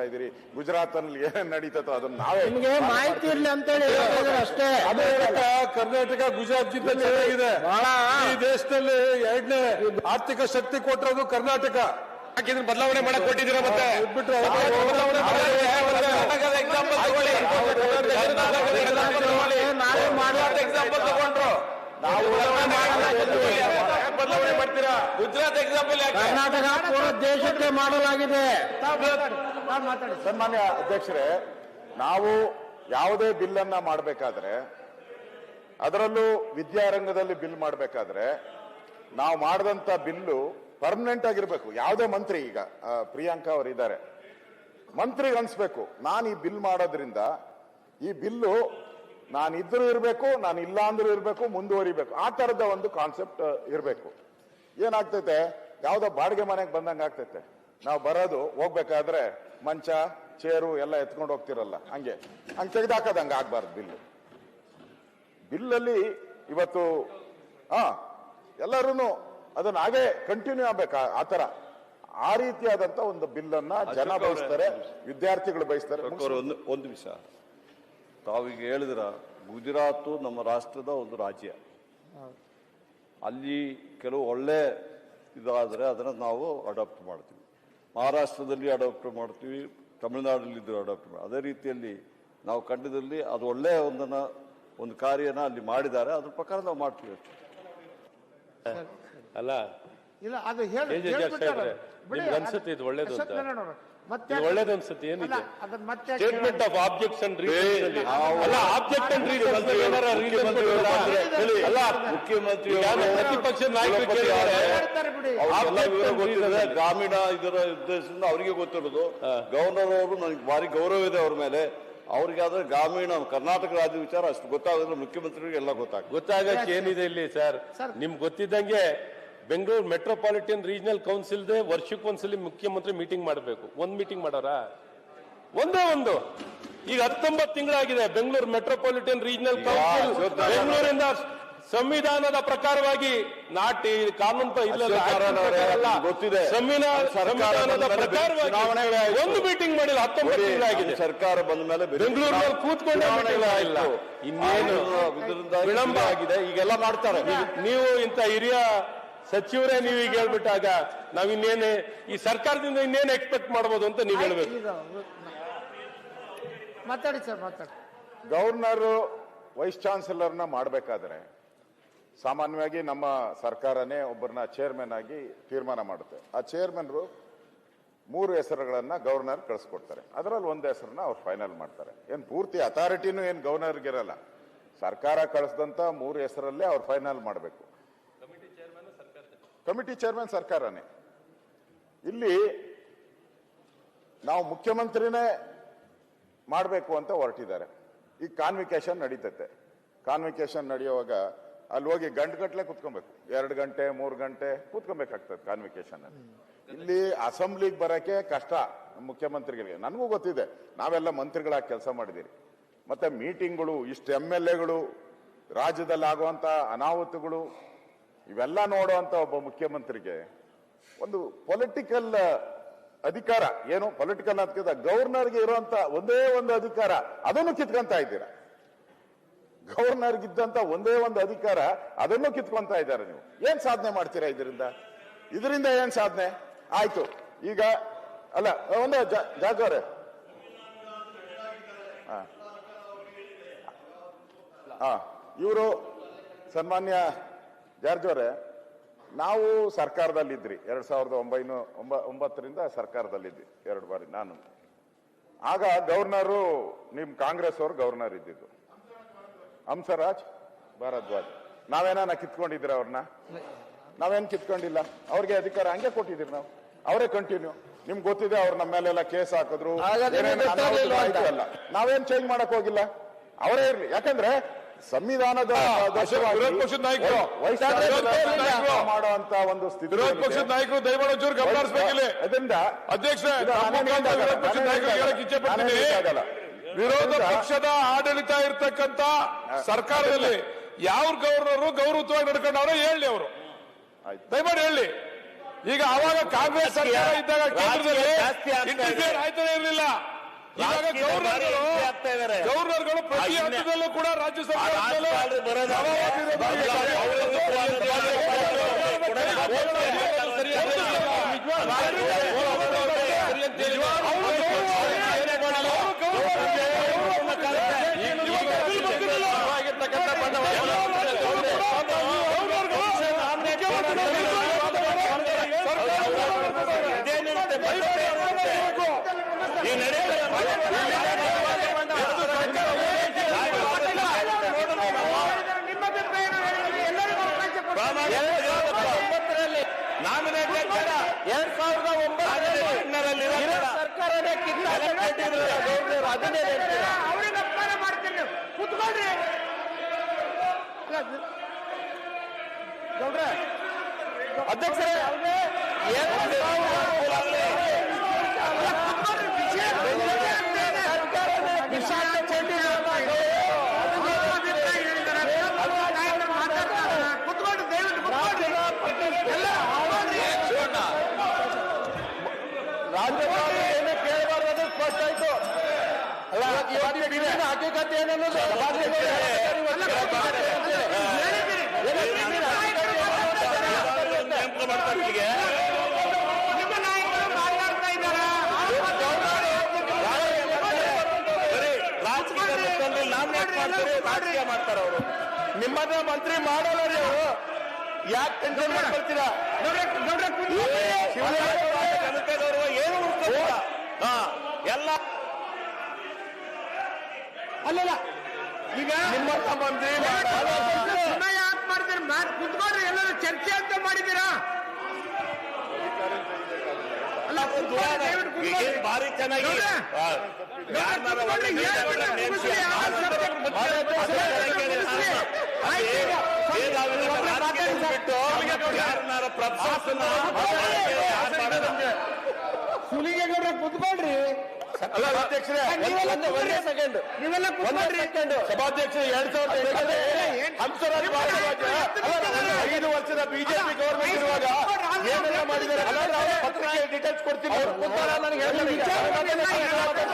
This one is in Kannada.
ಹೇಳ್ತಾ ಇದ್ದೀರಿ. ಗುಜರಾತ್ ಅಲ್ಲಿ ಏನ್ ನಡೀತೋ ಅದನ್ನ ನಾವೇ ನಿಮ್ಗೆ ಮಾಹಿತಿ ಇರಲಿ ಅಂತೇಳಿ ಹೇಳಿದ್ರು ಅಷ್ಟೇ. ಅದೇ ಕರ್ನಾಟಕ ಗುಜರಾತ್ ಜಿಲ್ಲೆ ಚೆನ್ನಾಗಿದೆ ಬಹಳ ಈ ದೇಶದಲ್ಲಿ ಎರಡನೇ ಆರ್ಥಿಕ ಶಕ್ತಿ ಕೊಟ್ಟಿರೋದು ಕರ್ನಾಟಕ. ಇದನ್ನ ಬದಲಾವಣೆ ಮಾಡಕ್ ಕೊಟ್ಟಿದ್ದೀರಾ ಮತ್ತೆ? ಎಕ್ಸಾಂಪಲ್ ತಗೊಂಡ್ರು. ನಾವು ಬದಲಾವಣೆ ಮಾಡ್ತೀರಾ? ಗುಜರಾತ್ ಎಕ್ಸಾಂಪಲ್ ಯಾಕೆ? ಕರ್ನಾಟಕ ದೇಶಕ್ಕೆ ಮಾಡಲಾಗಿದೆ. ಸನ್ಮಾನ್ಯ ಅಧ್ಯಕ್ಷರೇ ನಾವು ಯಾವುದೇ ಬಿಲ್ಲನ್ನ ಮಾಡಬೇಕಾದ್ರೆ ಅದರಲ್ಲೂ ವಿದ್ಯಾರಂಗದಲ್ಲಿ ಬಿಲ್ ಮಾಡಬೇಕಾದ್ರೆ ನಾವು ಮಾಡಿದಂತ ಬಿಲ್ಲು ಪರ್ಮನೆಂಟ್ ಆಗಿರ್ಬೇಕು. ಯಾವುದೇ ಮಂತ್ರಿ ಈಗ ಪ್ರಿಯಾಂಕಾ ಅವರು ಇದ್ದಾರೆ. ಮಂತ್ರಿಗೆ ಅನ್ಸ್ಬೇಕು ನಾನು ಈ ಬಿಲ್ ಮಾಡೋದ್ರಿಂದ ಈ ಬಿಲ್ಲು ನಾನಿದ್ರೂ ಇದ್ರೂ ಇರಬೇಕು ನಾನು ಇಲ್ಲ ಅಂದ್ರೂ ಇರಬೇಕು ಮುಂದುವರಿಬೇಕು. ಆ ತರದ ಒಂದು ಕಾನ್ಸೆಪ್ಟ್ ಇರಬೇಕು. ಏನಾಗ್ತೈತೆ? ಯಾವುದೋ ಬಾಡಿಗೆ ಮನೆಗೆ ಬಂದಂಗೆ ಆಗ್ತೈತೆ. ನಾವು ಬರೋದು ಹೋಗ್ಬೇಕಾದ್ರೆ ಮಂಚ ಚೇರು ಎಲ್ಲ ಎತ್ಕೊಂಡು ಹೋಗ್ತಿರಲ್ಲ ಹಂಗೆ. ಹಂಗೆ ತೆಗೆದಾಕದಂಗೆ ಆಗ್ಬಾರ್ದು ಬಿಲ್ಲು. ಬಿಲ್ಲಲ್ಲಿ ಇವತ್ತು ಹಾ ಎಲ್ಲರೂ ಅದನ್ನ ಹಾಗೆ ಕಂಟಿನ್ಯೂ ಆಗ್ಬೇಕು? ಆ- ಆ ತರ ಆ ರೀತಿಯಾದಂತ ಒಂದು ಬಿಲ್ಲನ್ನ ಜನ ಬಯಸ್ತಾರೆ ವಿದ್ಯಾರ್ಥಿಗಳು ಬಯಸ್ತಾರೆ. ಒಂದು ಒಂದು ನಿಮಿಷ. ತಾವೀಗ ಹೇಳಿದ್ರ ಗುಜರಾತ್ ನಮ್ಮ ರಾಷ್ಟ್ರದ ಒಂದು ರಾಜ್ಯ. ಅಲ್ಲಿ ಕೆಲವು ಒಳ್ಳೆ ಇದಾದರೆ ಅದನ್ನು ನಾವು ಅಡಾಪ್ಟ್ ಮಾಡ್ತೀವಿ. ಮಹಾರಾಷ್ಟ್ರದಲ್ಲಿ ಅಡಾಪ್ಟ್ ಮಾಡ್ತೀವಿ ತಮಿಳುನಾಡಲ್ಲಿ ಇದು ಅಡಾಪ್ಟ್ ಮಾಡಿ ಅದೇ ರೀತಿಯಲ್ಲಿ ನಾವು ಕಂಡದಲ್ಲಿ ಅದು ಒಳ್ಳೆಯ ಒಂದನ್ನ ಒಂದು ಕಾರ್ಯನ ಅಲ್ಲಿ ಮಾಡಿದ್ದಾರೆ ಅದ್ರ ಪ್ರಕಾರ ನಾವು ಮಾಡ್ತೀವಿ ಅಷ್ಟೇ. ಅಲ್ಲ ಇಲ್ಲ ಅದು ಹೇಳಿ ಅನ್ಸುತ್ತೆ ಇದು ಒಳ್ಳೇದು ಅಂತ? ಮತ್ತೆ ಇದು ಒಳ್ಳೇದು ಅನ್ಸುತ್ತೆ ಏನಿದೆ? ಅಲ್ಲ, ಅದನ್ನ ಮತ್ತೆ ಸ್ಟೇಟ್ಮೆಂಟ್ ಆಫ್ ಆಬ್ಜೆಕ್ಷನ್ ನಾವು- ಅಲ್ಲ ಆಬ್ಜೆಕ್ಟ್ ಅಂಡ್ ಹೇಳಿ. ಅಲ್ಲ ಮುಖ್ಯಮಂತ್ರಿ ಯಾರು ಪ್ರತಿಪಕ್ಷ ಗ್ರಾಮೀಣ ಇದರ ಉದ್ದೇಶದಿಂದ ಅವರಿಗೆ ಗೊತ್ತಿರೋದು. ಗವರ್ನರ್ ಅವರು ನನಗೆ ಭಾರಿ ಗೌರವ ಇದೆ ಅವ್ರ ಮೇಲೆ. ಅವ್ರಿಗೆ ಆದ್ರೆ ಗ್ರಾಮೀಣ ಕರ್ನಾಟಕ ರಾಜ್ಯ ವಿಚಾರ ಅಷ್ಟು ಗೊತ್ತಾಗೋದ್ರೆ ಮುಖ್ಯಮಂತ್ರಿಗಳಿಗೆಲ್ಲ ಎಲ್ಲ ಗೊತ್ತಾಗ ಗೊತ್ತಾಗಕ್ಕೆ ಏನಿದೆ ಇಲ್ಲಿ ಸರ್. ನಿಮ್ಗೆ ಗೊತ್ತಿದ್ದಂಗೆ ಬೆಂಗಳೂರು ಮೆಟ್ರೋಪಾಲಿಟನ್ ರೀಜನಲ್ ಕೌನ್ಸಿಲ್ದೆ ವರ್ಷಕ್ಕೊಂದ್ಸಲಿ ಮುಖ್ಯಮಂತ್ರಿ ಮೀಟಿಂಗ್ ಮಾಡಬೇಕು. ಒಂದ್ ಮೀಟಿಂಗ್ ಮಾಡೋರಾ? ಒಂದೇ ಒಂದು. ಈಗ ಹತ್ತೊಂಬತ್ತು ತಿಂಗಳಾಗಿದೆ ಬೆಂಗಳೂರು ಮೆಟ್ರೋಪಾಲಿಟನ್ ರೀಜನಲ್ ಕೌನ್ಸಿಲ್ ಬೆಂಗಳೂರಿಂದ ಸಂವಿಧಾನದ ಪ್ರಕಾರವಾಗಿ ನಾಟಿ ಕಾನೂನು. ಗೊತ್ತಿದೆ. ಸಂವಿಧಾನದ ಪ್ರಕಾರವಾಗಿ ಒಂದು ಮೀಟಿಂಗ್ ಮಾಡಿಲ್ಲ ಹತ್ತೊಂಬತ್ತು ತಿಂಗಳಾಗಿದೆ. ಸರ್ಕಾರ ಬಂದ ಮೇಲೆ ಬೆಂಗಳೂರಿನಲ್ಲಿ ಕೂತ್ಕೊಂಡೇ ಇಲ್ಲ. ಇನ್ನೇನು? ವಿಳಂಬ. ಆಗಿದೆ. ಈಗೆಲ್ಲ ಮಾಡ್ತಾರೆ. ನೀವು ಇಂತ ಹಿರಿಯ ಸಚಿವರೇ ನೀವು ಈಗ ಹೇಳ್ಬಿಟ್ಟಾಗ ನಾವ್ ಇನ್ನೇನೆ ಈ ಸರ್ಕಾರದಿಂದ ಇನ್ನೇನು ಎಕ್ಸ್ಪೆಕ್ಟ್ ಮಾಡ್ಬೋದು ಅಂತ ನೀವು ಹೇಳ್ಬೇಕು. ಮಾತಾಡಿ ಸರ್ ಮಾತಾಡಿ. ಗವರ್ನರ್ ವೈಸ್ ಚಾನ್ಸಲರ್ನ ಮಾಡಬೇಕಾದ್ರೆ ಸಾಮಾನ್ಯವಾಗಿ ನಮ್ಮ ಸರ್ಕಾರನೇ ಒಬ್ಬರನ್ನ ಚೇರ್ಮನ್ ಆಗಿ ತೀರ್ಮಾನ ಮಾಡುತ್ತೆ. ಆ ಚೇರ್ಮನ್ರು ಮೂರು ಹೆಸರುಗಳನ್ನ ಗವರ್ನರ್ ಕಳಿಸ್ಕೊಡ್ತಾರೆ. ಅದರಲ್ಲಿ ಒಂದು ಹೆಸರನ್ನ ಅವ್ರು ಫೈನಲ್ ಮಾಡ್ತಾರೆ. ಏನು ಪೂರ್ತಿ ಅಥಾರಿಟಿನೂ ಏನ್ ಗವರ್ನರ್ಗಿರಲ್ಲ. ಸರ್ಕಾರ ಕಳಿಸಿದಂತ ಮೂರು ಹೆಸರಲ್ಲೇ ಅವ್ರು ಫೈನಲ್ ಮಾಡಬೇಕು. ಕಮಿಟಿ ಚೇರ್ಮನ್ ಸರ್ಕಾರನೇ. ಇಲ್ಲಿ ನಾವು ಮುಖ್ಯಮಂತ್ರಿನೇ ಮಾಡಬೇಕು ಅಂತ ಹೊರಟಿದ್ದಾರೆ. ಈಗ ಕಾನ್ವಿಕೇಶನ್ ನಡೀತೈತೆ. ಕಾನ್ವಿಕೇಶನ್ ನಡೆಯುವಾಗ ಅಲ್ಲಿ ಹೋಗಿ ಗಂಟು ಗಟ್ಟಲೆ ಕುತ್ಕೊಬೇಕು. ಎರಡು ಗಂಟೆ ಮೂರು ಗಂಟೆ ಕೂತ್ಕೊಬೇಕಾಗ್ತದೆ ಕಾನ್ವಿಕೇಶನ್ ಅಲ್ಲಿ. ಇಲ್ಲಿ ಅಸೆಂಬ್ಲಿಗೆ ಬರಕ್ಕೆ ಕಷ್ಟ ಮುಖ್ಯಮಂತ್ರಿಗಳಿಗೆ. ನನಗೂ ಗೊತ್ತಿದೆ. ನಾವೆಲ್ಲ ಮಂತ್ರಿಗಳಾಗಿ ಕೆಲಸ ಮಾಡಿದ್ದೀರಿ. ಮತ್ತೆ ಮೀಟಿಂಗ್ಗಳು ಇಷ್ಟು ಎಂ ಎಲ್ ಎಗಳು ರಾಜ್ಯದಲ್ಲಿ ಆಗುವಂತ ಅನಾಹುತಗಳು ಇವೆಲ್ಲ ನೋಡುವಂತ ಒಬ್ಬ ಮುಖ್ಯಮಂತ್ರಿಗೆ ಒಂದು ಪೊಲಿಟಿಕಲ್ ಅಧಿಕಾರ, ಏನು ಪೊಲಿಟಿಕಲ್ ಅಂತ ಗವರ್ನರ್ಗೆ ಇರುವಂತ ಒಂದೇ ಒಂದು ಅಧಿಕಾರ, ಅದನ್ನು ಕಿತ್ಕೊಂತ ಇದ್ದೀರಾ? ಗವರ್ನರ್ಗಿದ್ದಂತ ಒಂದೇ ಒಂದು ಅಧಿಕಾರ, ಅದನ್ನು ಕಿತ್ಕೊಂತ ಇದ್ದಾರೆ ನೀವು. ಏನ್ ಸಾಧನೆ ಮಾಡ್ತೀರಾ ಇದರಿಂದ? ಇದರಿಂದ ಏನ್ ಸಾಧನೆ? ಆಯ್ತು. ಈಗ, ಅಲ್ಲ, ಒಂದು ಜಾಗವ್ರೆ ಹ. ಇವರು ಸನ್ಮಾನ್ಯ ಜಾರ್ಜ್ ಅವರೇ ನಾವು ಸರ್ಕಾರದಲ್ಲಿದ್ರಿ. ಎರಡ್ ಸಾವಿರದ ಒಂಬೈನೂರ ಒಂಬ ಒಂಬತ್ತರಿಂದ ಸರ್ಕಾರದಲ್ಲಿದ್ವಿ ಎರಡು ಬಾರಿ ನಾನು. ಆಗ ಗವರ್ನರು ನಿಮ್ ಕಾಂಗ್ರೆಸ್ ಅವರು ಗವರ್ನರ್ ಇದ್ದಿದ್ದು. ಹಂಸರಾಜ್ ಭಾರದ್ವಾಜ್. ನಾವೇನ ಕಿತ್ಕೊಂಡಿದ್ರ ಅವ್ರನ್ನ? ನಾವೇನ್ ಕಿತ್ಕೊಂಡಿಲ್ಲ. ಅವ್ರಿಗೆ ಅಧಿಕಾರ ಹಂಗೆ ಕೊಟ್ಟಿದ್ದೀರಿ ನಾವು. ಅವರೇ ಕಂಟಿನ್ಯೂ ನಿಮ್ಗೆ ಗೊತ್ತಿದೆ ಅವ್ರು ನಮ್ಮ ಮೇಲೆಲ್ಲ ಕೇಸ್ ಹಾಕಿದ್ರು. ನಾವೇನ್ ಚೇಂಜ್ ಮಾಡಕ್ ಹೋಗಿಲ್ಲ. ಅವರೇ ಇರ್ಲಿ. ಯಾಕಂದ್ರೆ ಸಂವಿಧಾನದ ವಿರೋಧ ಪಕ್ಷದ ನಾಯಕರು. ಮಾಡುವಂತ ಒಂದು ಸ್ಥಿತಿ ವಿರೋಧ ಪಕ್ಷದ ನಾಯಕರು ದಯಮಾಡಿ ಒಂಚೂರು ಗಮನ ಹರಿಸ್ಬೇಕಿಲ್ಲ. ಅದರಿಂದ ಅಧ್ಯಕ್ಷ ವಿರೋಧ ಪಕ್ಷದ ನಾಯಕರು ನಾಯಕರಿಗೆ ಹೇಳಕ್ ಇಚ್ಛೆ ಪಡ್ತೀನಿ ವಿರೋಧ ಪಕ್ಷದ ಆಡಳಿತ ಇರ್ತಕ್ಕಂತ ಸರ್ಕಾರದಲ್ಲಿ ಯಾವ ಗೌರವರು ಗೌರವವಾಗಿ ನಡ್ಕೊಂಡವ್ರೆ ಹೇಳಿ ಅವರು. ದಯಮಾಡಿ ಹೇಳಿ. ಈಗ ಅವಾಗ ಕಾಂಗ್ರೆಸ್ ಸರ್ಕಾರ ಇದ್ದಾಗ ಕೇಂದ್ರದಲ್ಲಿ ಆಯ್ತಾನೆ ಇರಲಿಲ್ಲ. ಇವಾಗ ಇದಾರೆ. ಗವರ್ನರ್ಗಳು ಪ್ರತಿ ಹಂತದಲ್ಲೂ ಕೂಡ ರಾಜ್ಯ ಸರ್ಕಾರ ಆ ರಾಜ್ಯಪಾಲರು ಬರೋದಾದ್ರೆ ಬದಲಾವಣೆ ಅವರು ಈ ನಡೀತದೆ ನಿಮ್ಮ ಅಭಿಪ್ರಾಯ ಹೇಳಿ, ಎಲ್ಲರಿಗೂ ನಾಮಿನೇಟ್ ಎರಡ್ ಸಾವಿರದ ಒಂಬತ್ತರಲ್ಲಿ ಸರ್ಕಾರನೇ ಕಿತ್ತಾಡಿದ್ರು ಅದನ್ನೇ ಅವ್ರಿಗೆ ಮಾಡ್ತೀನಿ. ಕೂತ್ಕೊಳ್ರಿ. ಗೌಡ್ರೆ ಅಧ್ಯಕ್ಷರೇ ಕುತ್ಕೊಂಡು ದಯವಿಟ್ಟು ಕುತ್ಕೊಳ್ರಿ ಎಲ್ಲ ರಾಜ್ಯಪಾಲ ಏನೇ ಕೇಳಬಾರ್ದು ಅದು ಸ್ಪಷ್ಟ ಆಯ್ತು ಅಲ್ಲ ಇವತ್ತಿನ ಬಿಲ್ಲಿನ ಹಕ್ಕಿಕತೆ ಏನನ್ನೋದು ನೇಮಕ ಮಾಡ್ತಾರೆ ಇಲ್ಲಿಗೆ ನಿಮ್ಮ ನಾಯಕರು ಮಾತನಾಡ್ತಾ ಇದ್ದಾರಾ ಬರೀ ರಾಜಕೀಯ ಮುಖಂಡರು ನಾಮಿನೇಟ್ ಮಾಡ್ತಾರೆ ರಾಜಕೀಯ ಮಾಡ್ತಾರ ಅವರು. ನಿಮ್ಮನ್ನ ಮಂತ್ರಿ ಮಾಡಲ್ಲ ಅವರು. ಯಾಕೆ ಟೆನ್ಷನ್ ಮಾಡ್ಕೊಳ್ತೀರಾ? ಜನತೆ ಗೌರವ ಏನು ಉಳ್ಕೊಂಡಿಲ್ಲ ಹಾ ಎಲ್ಲ ಅಲ್ಲಲ್ಲ ಈಗ ನಿಮ್ಮನ್ನ ಮಂತ್ರಿ ಯಾಕೆ ಮಾಡ್ತೀರಿ? ಕುತ್ಕೊಂಡ್ರೆ ಎಲ್ಲರೂ ಚರ್ಚೆ ಅಂತ ಮಾಡಿದ್ದೀರಾ? ಭಾರಿ ಚೆನ್ನಾಗಿ ನೋಡ್ರೆ? ಆ, ಯಾರ್ನಾರ ಒಳ್ಳೆ leader ಗಳನ್ನ ನೇಮಿಸಿ ಆಯ್ತು ಈಗ. ಏನ್ ನಾವೆಲ್ಲ ರಾಜಕೀಯ ಬಿಟ್ಟು ಯಾರನ್ನಾರ ಪ್ರಶಾಸನ ಯಾರು ಮಾಡಲ್ಲ ಸುಲಿಗೆಗೌಡ್ರೆ ಕುತ್ಕೊಳ್ರಿ ಅಲ್ಲ ಅಧ್ಯಕ್ಷರೇ ನೀವೆಲ್ಲ ಒಂದು ಒಂದೇ ಸೆಕೆಂಡ್ ನೀವೆಲ್ಲ ಕುತ್ಕೊಳ್ರಿ ಸಭಾಧ್ಯಕ್ಷರು ಎರಡ್ ಸಾವಿರದ ಐದು ವರ್ಷದ ಬಿಜೆಪಿ ಗೌರ್ಮೆಂಟ್ ಇರುವಾಗ ಏನೆಲ್ಲ ಮಾಡಿದ್ದಾರೆ? ಪತ್ರಿಕೆ ಡೀಟೇಲ್ಸ್ ಕೊಡ್ತೀನಿ.